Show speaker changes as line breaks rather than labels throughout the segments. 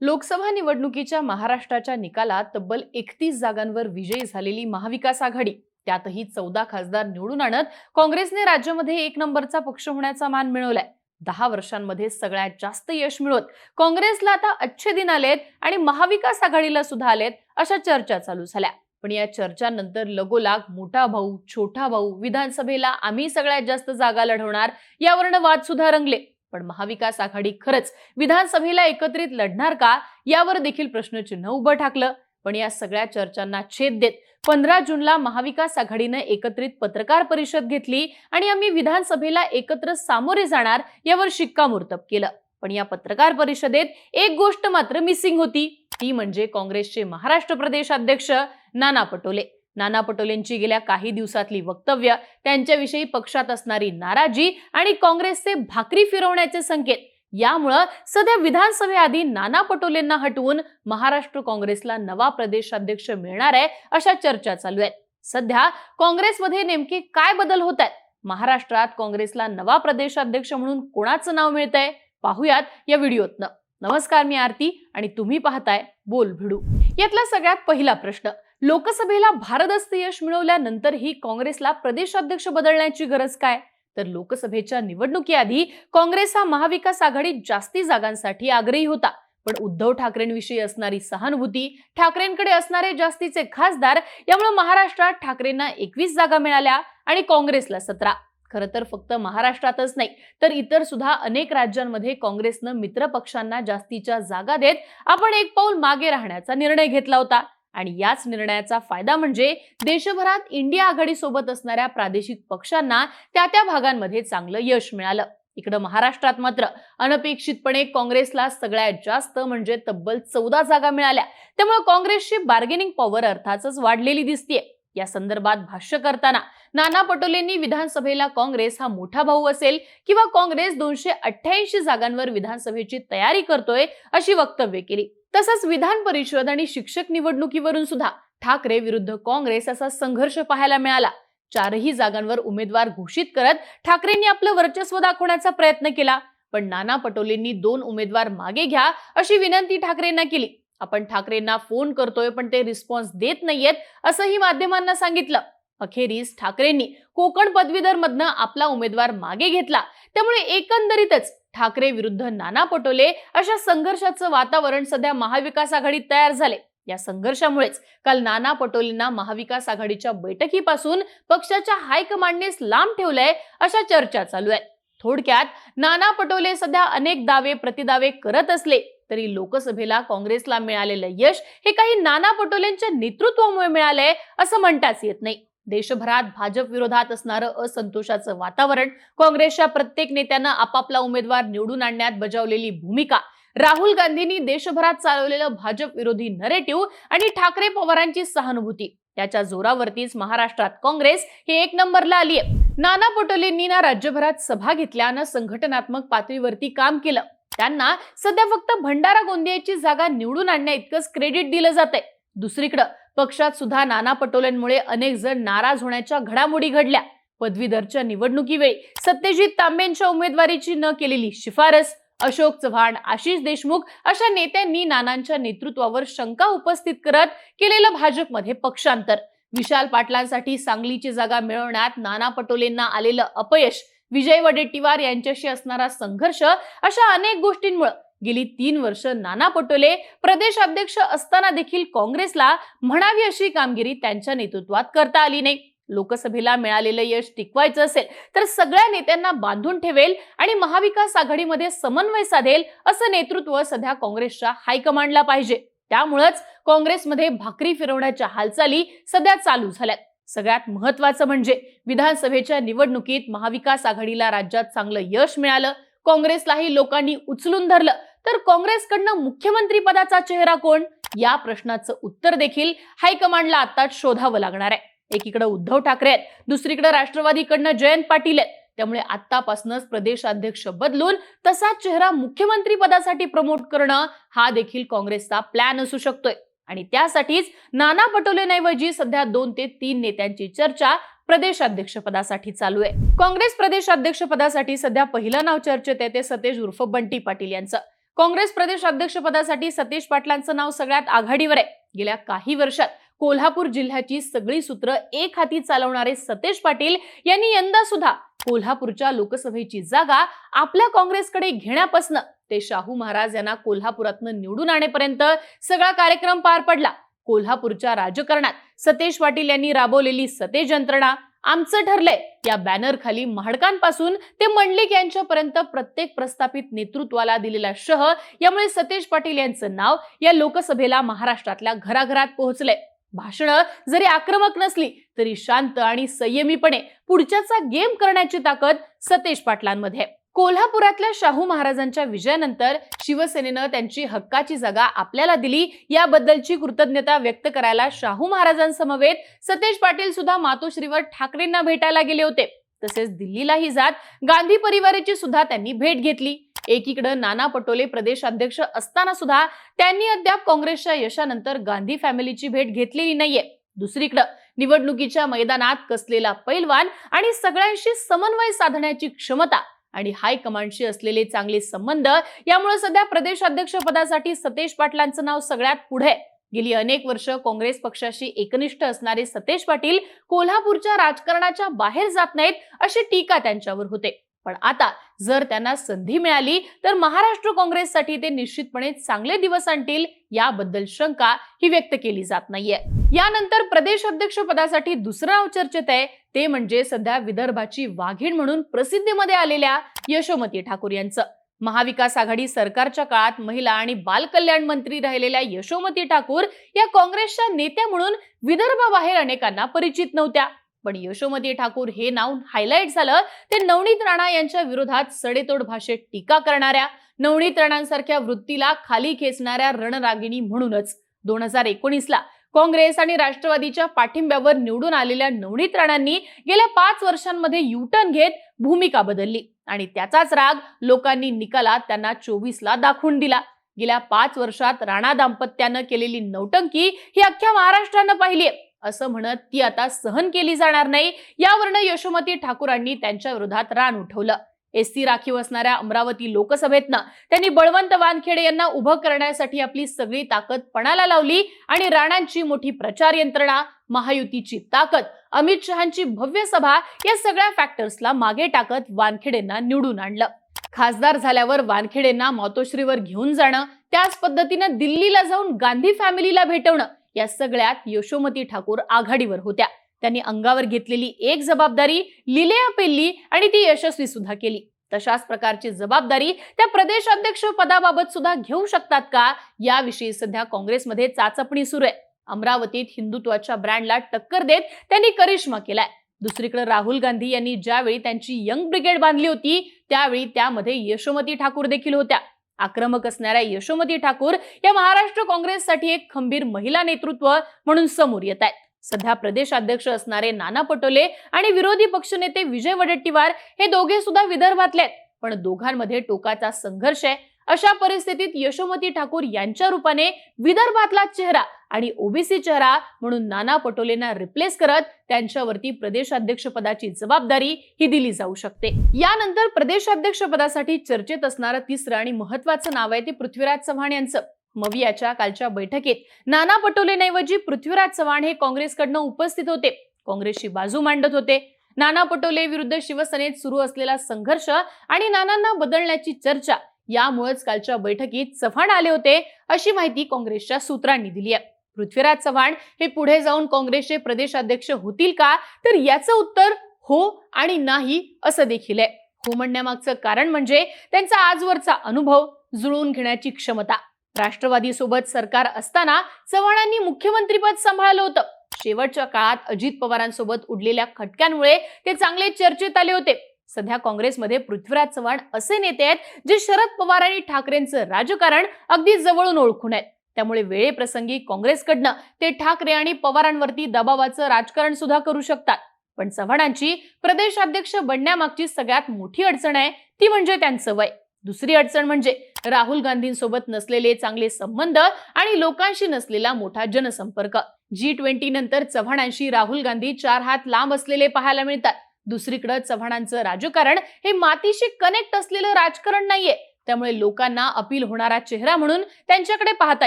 लोकसभा निवडणुकीच्या महाराष्ट्राच्या निकालात तब्बल एकतीस जागांवर विजयी झालेली महाविकास आघाडी. त्यातही चौदा खासदार निवडून आणत काँग्रेसने राज्यामध्ये एक नंबरचा पक्ष होण्याचा मान मिळवलाय. दहा वर्षांमध्ये सगळ्यात जास्त यश मिळवत काँग्रेसला आता अच्छे दिन आलेत आणि महाविकास आघाडीला सुद्धा आलेत अशा चर्चा चालू झाल्या. पण या चर्चांनंतर लगोलाग मोठा भाऊ छोटा भाऊ विधानसभेला आम्ही सगळ्यात जास्त जागा लढवणार यावरनं वाद सुद्धा रंगले. पण महाविकास आघाडी खरंच विधानसभेला एकत्रित लढणार का? यावर देखील प्रश्नचिन्ह उभं ठाकलं. पण या सगळ्या चर्चांना छेद देत पंधरा जूनला महाविकास आघाडीनं एकत्रित पत्रकार परिषद घेतली आणि आम्ही विधानसभेला एकत्र सामोरे जाणार यावर शिक्कामोर्तब केलं. पण या पत्रकार परिषदेत एक गोष्ट मात्र मिसिंग होती. ती म्हणजे काँग्रेसचे महाराष्ट्र प्रदेश अध्यक्ष नाना पटोले. नाना पटोलेंची गेल्या काही दिवसातली वक्तव्य त्यांच्याविषयी पक्षात असणारी नाराजी आणि काँग्रेसचे भाकरी फिरवण्याचे संकेत यामुळं सध्या विधानसभेआधी नाना पटोलेंना हटवून महाराष्ट्र काँग्रेसला नवा प्रदेशाध्यक्ष मिळणार आहे अशा चर्चा चालू आहेत. सध्या काँग्रेसमध्ये नेमके काय बदल होत आहेत महाराष्ट्रात काँग्रेसला नवा प्रदेशाध्यक्ष म्हणून कोणाचं नाव मिळतंय? पाहूयात या व्हिडिओतनं. नमस्कार मी आरती आणि तुम्ही पाहताय बोल भिडू यातला सगळ्यात पहिला प्रश्न लोकसभेला भारदस्त यश मिळवल्यानंतरही काँग्रेसला प्रदेशाध्यक्ष बदलण्याची गरज काय? तर लोकसभेच्या निवडणुकीआधी काँग्रेस हा महाविकास आघाडीत जास्ती जागांसाठी आग्रही होता. पण उद्धव ठाकरेंविषयी असणारी सहानुभूती ठाकरेंकडे असणारे जास्तीचे खासदार यामुळे महाराष्ट्रात ठाकरेंना एकवीस जागा मिळाल्या आणि काँग्रेसला सतरा. खरं तर फक्त महाराष्ट्रातच नाही तर इतर सुद्धा अनेक राज्यांमध्ये काँग्रेसनं मित्र पक्षांना जास्तीच्या जागा देत आपण एक पाऊल मागे राहण्याचा निर्णय घेतला होता. आणि याच निर्णयाचा फायदा म्हणजे देशभरात इंडिया आघाडीसोबत असणाऱ्या प्रादेशिक पक्षांना त्या त्या भागांमध्ये चांगलं यश मिळालं. इकडं महाराष्ट्रात मात्र अनपेक्षितपणे काँग्रेसला सगळ्यात जास्त म्हणजे तब्बल चौदा जागा मिळाल्या. त्यामुळे काँग्रेसची बार्गेनिंग पॉवर अर्थातच वाढलेली दिसतीये. या संदर्भात भाष्य करताना नाना पटोलेंनी विधानसभेला काँग्रेस हा मोठा भाऊ असेल किंवा काँग्रेस दोनशे अठ्ठ्याऐंशी जागांवर विधानसभेची तयारी करतोय अशी वक्तव्य केली. तसंच विधान परिषद आणि शिक्षक निवडणुकीवरून सुद्धा ठाकरे विरुद्ध काँग्रेस असा संघर्ष पाहायला मिळाला. चारही जागांवर उमेदवार घोषित करत ठाकरेंनी आपलं वर्चस्व दाखवण्याचा प्रयत्न केला. पण नाना पटोलेंनी दोन उमेदवार मागे घ्या अशी विनंती ठाकरेंना केली. आपण ठाकरेंना फोन करतोय पण ते रिस्पॉन्स देत नाहीयेत असंही माध्यमांना सांगितलं. अखेरीस ठाकरेंनी कोकण पदवीधर मधनं आपला उमेदवार मागे घेतला. त्यामुळे एकंदरीतच ठाकरे विरुद्ध नाना पटोले अशा संघर्षाचं वातावरण सध्या महाविकास आघाडीत तयार झाले या संघर्षामुळेच काल नाना पटोलेंना महाविकास आघाडीच्या बैठकीपासून पक्षाच्या हायकमांडनेच लांब ठेवलंय अशा चर्चा चालू आहेत थोडक्यात नाना पटोले सध्या अनेक दावे प्रतिदावे करत असले तरी लोकसभेला काँग्रेसला मिळालेलं यश हे काही नाना पटोलेंच्या नेतृत्वामुळे मिळालंय असं म्हणताच येत नाही. देशभरात भाजप विरोधात असणारं असंतोषाचं वातावरण काँग्रेसच्या प्रत्येक नेत्यानं आपापला उमेदवार निवडून आणण्यात बजावलेली भूमिका राहुल गांधींनी देशभरात चालवलेलं भाजप विरोधी नरेटिव्ह आणि ठाकरे पवारांची सहानुभूती त्याच्या जोरावरतीच महाराष्ट्रात काँग्रेस हे एक नंबरला आलीय नाना पटोलेंनी ना राज्यभरात सभा घेतल्यानं संघटनात्मक पातळीवरती काम केलं. त्यांना सध्या फक्त भंडारा गोंदियाची जागा निवडून आणण्या इतकंच क्रेडिट दिलं जात आहे दुसरीकडं पक्षात सुद्धा नाना पटोलेंमुळे अनेक जण नाराज होण्याच्या घडामोडी घडल्या. पदवीधरच्या निवडणुकीवेळी सत्यजित तांबेंच्या उमेदवारीची न केलेली शिफारस अशोक चव्हाण आशिष देशमुख अशा नेत्यांनी नानांच्या नेतृत्वावर शंका उपस्थित करत केलेलं भाजपमध्ये पक्षांतर. विशाल पाटलांसाठी सांगलीची जागा मिळवण्यात नाना पटोलेंना आलेलं अपयश विजय वडेट्टीवार यांच्याशी असणारा संघर्ष अशा अनेक गोष्टींमुळे गेली तीन वर्ष नाना पटोले प्रदेश अध्यक्ष असताना देखील काँग्रेसला म्हणावी अशी कामगिरी त्यांच्या नेतृत्वात करता आली नाही. लोकसभेला मिळालेलं यश टिकवायचं असेल तर सगळ्या नेत्यांना बांधून ठेवेल आणि महाविकास आघाडीमध्ये समन्वय साधेल असं नेतृत्व सध्या काँग्रेसच्या हायकमांडला पाहिजे. त्यामुळंच काँग्रेसमध्ये भाकरी फिरवण्याच्या हालचाली सध्या चालू झाल्यात. सगळ्यात महत्वाचं म्हणजे विधानसभेच्या निवडणुकीत महाविकास आघाडीला राज्यात चांगलं यश मिळालं. काँग्रेसलाही लोकांनी उचलून धरलं. तर काँग्रेसकडनं मुख्यमंत्री पदाचा चेहरा कोण? या प्रश्नाचं उत्तर देखील हायकमांडला आताच शोधावं लागणार आहे. एकीकडे उद्धव ठाकरे आहेत दुसरीकडे राष्ट्रवादीकडनं जयंत पाटील आहेत. त्यामुळे आतापासूनच प्रदेशाध्यक्ष बदलून तसाच चेहरा मुख्यमंत्री पदासाठी प्रमोट करणं हा देखील काँग्रेसचा प्लॅन असू शकतोय. आणि त्यासाठीच नाना पटोलेंऐवजी सध्या दोन ते तीन नेत्यांची चर्चा प्रदेशाध्यक्षपदासाठी चालू आहे. काँग्रेस प्रदेशाध्यक्षपदासाठी सध्या पहिलं नाव चर्चेत आहे ते सतेज उर्फ बंटी पाटील यांचं. काँग्रेस प्रदेश अध्यक्षपदासाठी सतीश पाटलांचं नाव सगळ्यात आघाडीवर आहे. गेल्या काही वर्षात कोल्हापूर जिल्ह्याची सगळी सूत्र एक हाती चालवणारे सतेज पाटील यांनी यंदा सुद्धा कोल्हापूरच्या लोकसभेची जागा आपल्या काँग्रेसकडे घेण्यापासून ते शाहू महाराज यांना कोल्हापुरातनं निवडून आणेपर्यंत सगळा कार्यक्रम पार पडला. कोल्हापूरच्या राजकारणात. सतेज पाटील यांनी राबवलेली सतेज यंत्रणा आमचं ठरलंय. या बॅनर खाली महाडकांपासून ते मंडलिक यांच्यापर्यंत प्रत्येक प्रस्थापित नेतृत्वाला दिलेला शह यामुळे सतेज पाटील यांचं नाव या लोकसभेला महाराष्ट्रातल्या घराघरात पोहोचलंय. भाषणं जरी आक्रमक नसली तरी शांत आणि संयमीपणे पुढच्याचा गेम करण्याची ताकद सतेज पाटलांमध्ये आहे. कोल्हापुरातल्या शाहू महाराजांच्या विजयानंतर शिवसेनेनं त्यांची हक्काची जागा आपल्याला दिली. याबद्दलची कृतज्ञता व्यक्त करायला शाहू महाराजांसमवेत सतेज पाटील सुद्धा मातोश्रीवर ठाकरेंना भेटायला गेले होते. तसेच दिल्लीलाही जात गांधी परिवाराची सुद्धा त्यांनी भेट घेतली. एकीकडे नाना पटोले प्रदेशाध्यक्ष असताना सुद्धा त्यांनी अद्याप काँग्रेसच्या यशानंतर गांधी फॅमिलीची भेट घेतलेली नाहीये. दुसरीकडे निवडणुकीच्या मैदानात कसलेला पैलवान आणि सगळ्यांशी समन्वय साधण्याची क्षमता आणि हाय कमांडशी असलेले चांगले संबंध. यामुळे सध्या प्रदेशाध्यक्ष पदासाठी सतेज पाटलांचं नाव सगळ्यात पुढे. गेली अनेक वर्ष काँग्रेस पक्षाशी एकनिष्ठ असणारे सतेज पाटील कोल्हापूरच्या राजकारणाच्या बाहेर जात नाहीत अशी टीका त्यांच्यावर होते. पण आता जर त्यांना संधी मिळाली तर महाराष्ट्र काँग्रेससाठी ते निश्चितपणे चांगले दिवस आणतील याबद्दल शंका ही व्यक्त केली जात नाहीये. यानंतर प्रदेश अध्यक्ष पदासाठी दुसरं नाव चर्चेत आहे. ते म्हणजे सध्या विदर्भाची वाघीण म्हणून प्रसिद्धीमध्ये आलेल्या यशोमती ठाकूर यांचं. महाविकास आघाडी सरकारच्या काळात महिला आणि बालकल्याण मंत्री राहिलेल्या यशोमती ठाकूर या काँग्रेसच्या नेत्या म्हणून विदर्भाबाहेर अनेकांना परिचित नव्हत्या. पण यशोमती ठाकूर हे नाव हायलाईट झालं ते नवनीत राणा यांच्या विरोधात सडेतोड भाषेत टीका करणाऱ्या नवनीत राणांसारख्या वृत्तीला खाली खेचणाऱ्या रणरागिणी म्हणूनच. दोन हजार एकोणीसला काँग्रेस आणि राष्ट्रवादीच्या पाठिंब्यावर निवडून आलेल्या नवनीत राणांनी गेल्या पाच वर्षांमध्ये युटर्न घेत भूमिका बदलली आणि त्याचाच राग लोकांनी निकालात त्यांना चोवीसला दाखवून दिला. गेल्या पाच वर्षात राणा दाम्पत्यानं केलेली नौटंकी ही अख्ख्या महाराष्ट्रानं पाहिली असं म्हणत ती आता सहन केली जाणार नाही. यावरनं यशोमती ठाकूरांनी त्यांच्या विरोधात रान उठवलं. एससी राखीव असणाऱ्या अमरावती लोकसभेतनं त्यांनी बळवंत वानखेडे यांना उभं करण्यासाठी आपली सगळी ताकद पणाला लावली आणि राणांची मोठी प्रचार यंत्रणा महायुतीची ताकद अमित शहांची भव्य सभा या सगळ्या फॅक्टर्सला मागे टाकत वानखेडेंना निवडून आणलं. खासदार झाल्यावर वानखेडेंना मातोश्रीवर घेऊन जाणं त्याच पद्धतीनं दिल्लीला जाऊन गांधी फॅमिलीला भेटवणं या सगळ्यात यशोमती ठाकूर आघाडीवर होत्या. त्यांनी अंगावर घेतलेली एक जबाबदारी लिलेया पेलली आणि ती यशस्वी सुद्धा केली. तशाच प्रकारची जबाबदारी त्या प्रदेश अध्यक्ष पदाबाबत सुद्धा घेऊ शकतात का? याविषयी सध्या काँग्रेसमध्ये चाचपणी सुरू आहे. अमरावतीत हिंदुत्वाच्या ब्रँडला टक्कर देत त्यांनी करिश्मा केलाय. दुसरीकडे राहुल गांधी यांनी ज्यावेळी त्यांची यंग ब्रिगेड बांधली होती त्यावेळी त्यामध्ये यशोमती ठाकूर देखील होत्या. आक्रमक असणाऱ्या यशोमती ठाकूर या महाराष्ट्र काँग्रेससाठी एक खंबीर महिला नेतृत्व म्हणून समोर येत आहेत. सध्या प्रदेशाध्यक्ष असणारे नाना पटोले आणि विरोधी पक्षनेते विजय वडेट्टीवार हे दोघे सुद्धा विदर्भातले आहेत. पण दोघांमध्ये टोकाचा संघर्ष आहे. अशा परिस्थितीत यशोमती ठाकूर यांच्या रूपाने विदर्भातला चेहरा आणि ओबीसी चेहरा म्हणून नाना पटोलेंना रिप्लेस करत त्यांच्यावरती प्रदेशाध्यक्षपदाची जबाबदारी ही दिली जाऊ शकते. यानंतर प्रदेशाध्यक्षपदासाठी चर्चेत असणारं तिसरं आणि महत्वाचं नाव आहे ते पृथ्वीराज चव्हाण यांचं. मवियाच्या कालच्या बैठकीत नाना पटोलेंऐवजी पृथ्वीराज चव्हाण हे काँग्रेसकडनं उपस्थित होते. काँग्रेसची बाजू मांडत होते. नाना पटोले विरुद्ध शिवसेनेत सुरू असलेला संघर्ष आणि नानांना बदलण्याची चर्चा यामुळेच कालच्या बैठकीत चव्हाण आले होते अशी माहिती काँग्रेसच्या सूत्रांनी दिली आहे. पृथ्वीराज चव्हाण हे पुढे जाऊन काँग्रेसचे प्रदेशाध्यक्ष होतील का? तर याचं उत्तर हो आणि नाही असं देखील आहे. हो म्हणण्यामागचं कारण म्हणजे त्यांचा आजवरचा अनुभव जुळवून घेण्याची क्षमता. राष्ट्रवादी सोबत सरकार असताना चव्हाणांनी मुख्यमंत्रीपद सांभाळलं होतं. शेवटच्या काळात अजित पवारांसोबत उडलेल्या खटक्यांमुळे ते चांगले चर्चेत आले होते. सध्या काँग्रेसमध्ये पृथ्वीराज चव्हाण असे नेते आहेत जे शरद पवार आणि ठाकरेंचं राजकारण अगदी जवळून ओळखून आहेत. त्यामुळे वेळेप्रसंगी काँग्रेसकडनं ते ठाकरे आणि पवारांवरती दबावाचं राजकारण सुद्धा करू शकतात. पण चव्हाणांची प्रदेशाध्यक्ष बनण्यामागची सगळ्यात मोठी अडचण आहे ती म्हणजे त्यांचं वय. दुसरी अडचण म्हणजे राहुल गांधींसोबत नसलेले चांगले संबंध आणि लोकांशी नसलेला मोठा जनसंपर्क. जी ट्वेंटी नंतर चव्हाणांशी राहुल गांधी चार हात लांब असलेले पाहायला मिळतात. दुसरीकडे चव्हाणांचं राजकारण हे मातीशी कनेक्ट असलेलं राजकारण नाहीये. त्यामुळे लोकांना अपील होणारा चेहरा म्हणून त्यांच्याकडे पाहता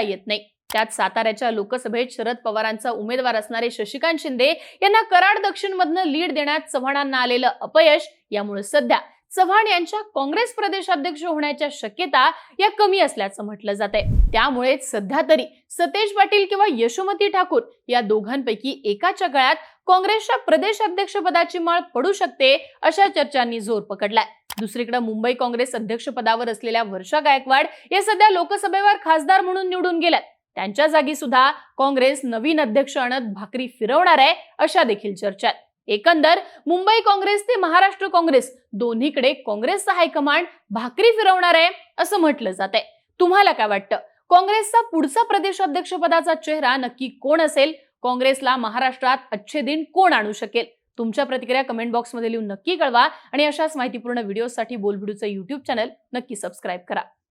येत नाही. त्यात साताऱ्याच्या लोकसभेत शरद पवारांचा उमेदवार असणारे शशिकांत शिंदे यांना कराड दक्षिणमधनं लीड देण्यात चव्हाणांना आलेलं अपयश यामुळे सध्या चव्हाण यांच्या काँग्रेस प्रदेशाध्यक्ष होण्याच्या शक्यता या कमी असल्याचं म्हटलं जात आहे त्यामुळे सध्या तरी सतेज पाटील किंवा यशोमती ठाकूर या दोघांपैकी एकाच्या गळ्यात काँग्रेसच्या प्रदेशाध्यक्षपदाची माळ पडू शकते अशा चर्चांनी जोर पकडलाय. दुसरीकडे मुंबई काँग्रेस अध्यक्षपदावर असलेल्या वर्षा गायकवाड या सध्या लोकसभेवर खासदार म्हणून निवडून गेल्यात. त्यांच्या जागी सुद्धा काँग्रेस नवीन अध्यक्ष आणत भाकरी फिरवणार आहे अशा देखील चर्चा आहेत एकंदर मुंबई काँग्रेस ते महाराष्ट्र काँग्रेस दोन्हीकडे काँग्रेसचा हायकमांड भाकरी फिरवणार आहे असं म्हटलं जात आहे तुम्हाला काय वाटतं? काँग्रेसचा पुढचा प्रदेशाध्यक्ष पदाचा चेहरा नक्की कोण असेल? काँग्रेसला महाराष्ट्रात अच्छे दिन कोण आणू शकेल? तुमच्या प्रतिक्रिया कमेंट बॉक्समध्ये लिहून नक्की कळवा आणि अशाच माहितीपूर्ण व्हिडिओसाठी बोलबिडूचं युट्यूब चॅनल नक्की सबस्क्राईब करा.